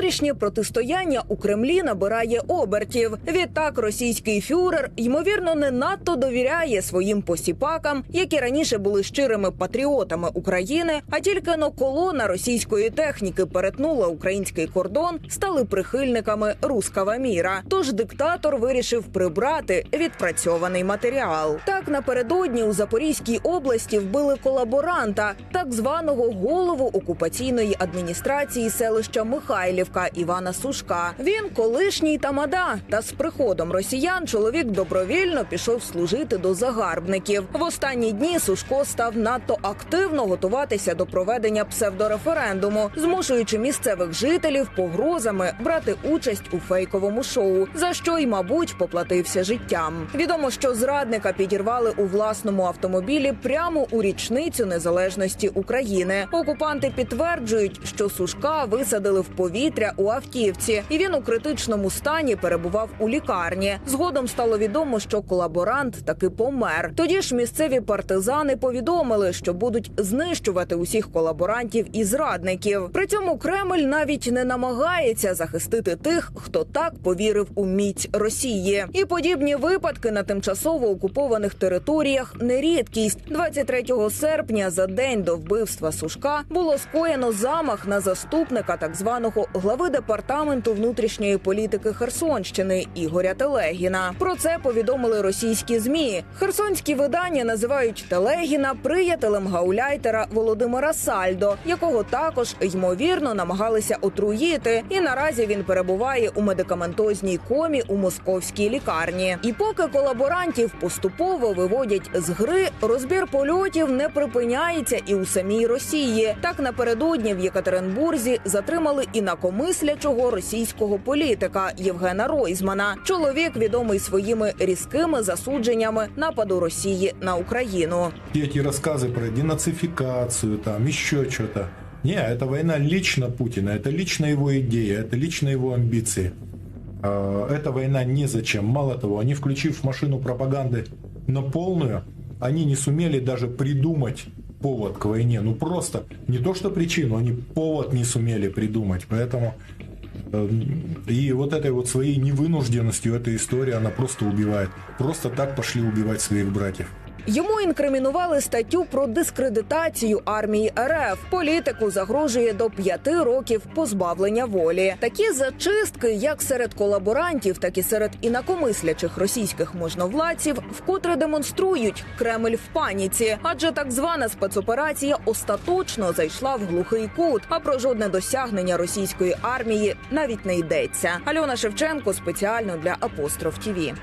Внутрішнє протистояння у Кремлі набирає обертів. Відтак російський фюрер ймовірно не надто довіряє своїм посіпакам, які раніше були щирими патріотами України. А тільки но колона російської техніки перетнула український кордон, стали прихильниками рускава міра. Тож диктатор вирішив прибрати відпрацьований матеріал. Так напередодні у Запорізькій області вбили колаборанта, так званого голову окупаційної адміністрації селища Михайлівка Івана Сушка. Він колишній тамада. Та з приходом росіян чоловік добровільно пішов служити до загарбників. В останні дні Сушко став надто активно готуватися до проведення псевдореферендуму, змушуючи місцевих жителів погрозами брати участь у фейковому шоу, за що й, мабуть, поплатився життям. Відомо, що зрадника підірвали у власному автомобілі прямо у річницю незалежності України. Окупанти підтверджують, що Сушка висадили в повітря у автівці, і він у критичному стані перебував у лікарні. Згодом стало відомо, що колаборант таки помер. Тоді ж місцеві партизани повідомили, що будуть знищувати усіх колаборантів і зрадників. При цьому Кремль навіть не намагається захистити тих, хто так повірив у міць Росії. І подібні випадки на тимчасово окупованих територіях не рідкість. 23 серпня, за день до вбивства Сушка, було скоєно замах на заступника так званого глави департаменту внутрішньої політики Херсонщини Ігоря Телегіна. Про це повідомили російські змі. Херсонські видання називають Телегіна приятелем гауляйтера Володимира Сальдо, якого також ймовірно намагалися отруїти. І наразі він перебуває у медикаментозній комі у московській лікарні. І поки колаборантів поступово виводять з гри, розбір польотів не припиняється і у самій Росії. Так напередодні в Єкатеринбурзі затримали інакомислячого російського політика Євгена Ройзмана. Чоловік відомий своїми різкими засудженнями нападу Росії на Україну. Все эти рассказы про денацификацию, там еще что-то. Не, это война лично Путина, это лично его идея, это лично его амбиции. А, Эта война незачем. Мало того, они, включив машину пропаганды на полную, они не сумели даже придумать Повод к войне. Ну просто не то что причину, они повод не сумели придумать. Поэтому эм, и вот этой вот своей невынужденностью эта история, она просто убивает. Просто так пошли убивать своих братьев. Йому інкримінували статтю про дискредитацію армії РФ. Політику загрожує до п'яти років позбавлення волі. Такі зачистки, як серед колаборантів, так і серед інакомислячих російських можновладців, вкотре демонструють Кремль в паніці, адже так звана спецоперація остаточно зайшла в глухий кут. А про жодне досягнення російської армії навіть не йдеться. Альона Шевченко спеціально для Апостроф ТІВІ.